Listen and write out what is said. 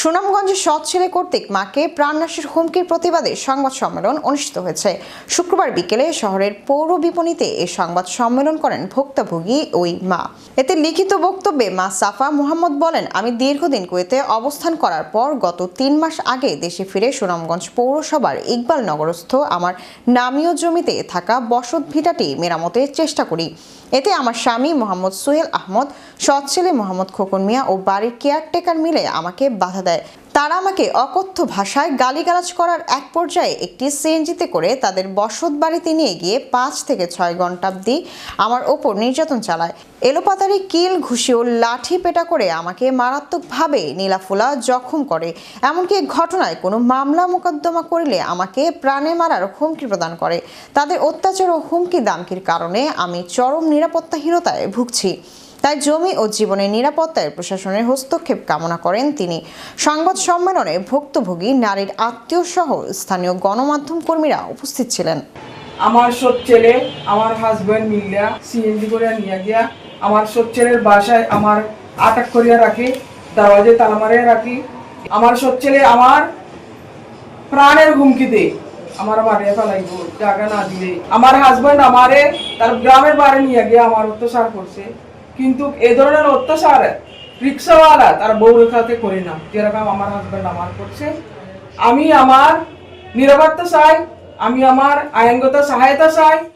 সুনামগঞ্জে সৎ ছেলে কর্তৃক মাকে প্রাণনাশের হুমকির প্রতিবাদে সংবাদ সম্মেলন অনুষ্ঠিত হয়েছে। শুক্রবার বিকেলে শহরের পৌর বিপণীতে এ সংবাদ সম্মেলন করেন ভুক্তভোগী ওই মা। এতে লিখিত বক্তব্যে মা সাফা মুহাম্মদ বলেন, আমি দীর্ঘদিন কুয়েতে অবস্থান করার পর গত তিন মাস আগে দেশে ফিরে সুনামগঞ্জ পৌরসভার ইকবাল নগরস্থ আমার নামীয় জমিতে থাকা বসত ভিটাটি মেরামতের চেষ্টা করি। এতে আমার স্বামী মোহাম্মদ সোহেল আহমদ, সৎ ছেলে মোহাম্মদ খোকন মিয়া ও বাড়ির কেয়ারটেকার মিলে আমাকে বাধা দেয়। তারা আমাকে অকথ্য ভাষায় গালিগালাজ করার এক পর্যায়ে একটি সিএনজিতে করে তাদের বসত বাড়িতে নিয়ে গিয়ে পাঁচ থেকে ছয় ঘণ্টা অবধি আমার ওপর নির্যাতন চালায়। এলোপাতারি কিল ঘুষি ও লাঠি পেটা করে আমাকে মারাত্মকভাবে নীলাফোলা জখম করে। এমনকি ঘটনায় কোনো মামলা মোকদ্দমা করলে আমাকে প্রাণে মারার হুমকি প্রদান করে। তাদের অত্যাচার ও হুমকি দামকির কারণে আমি চরম নিরাপত্তাহীনতায় ভুগছি। তাই জমি ও জীবনের নিরাপত্তায় প্রশাসনের হস্তক্ষেপ কামনা করেন তিনি। সংবাদ সম্মেলনে ভুক্তভোগী, নারীর আত্মীয় সহ স্থানীয় গণমাধ্যম কর্মীরা উপস্থিত ছিলেন। আমার সৎ ছেলে, আমার হাজবেন্ড মিলিয়া সিএনজি করে নিয়ে গিয়া আমার সৎ ছেলের বাসায় আমার আটক করিয়া রাখি, দরওয়াজে তালা মারিয়া রাখি। আমার সৎ ছেলে আমার প্রাণের হুমকি দে আমার মারিয়া ফেলাইব জায়গা না দিলে। আমার হাজবেন্ড আমারে তার গ্রামের বাড়ি নিয়ে গিয়ে আমার অত্যাচার করছে। কিন্তু এ ধরনের অত্যাচার রিক্সাওয়ালা তার বউর রেখাতে করি না। যেরকম আমার হাজব্যান্ড আমার করছে। আমি আমার নিরাপত্তা চাই, আমি আমার আইনগত সহায়তা চাই।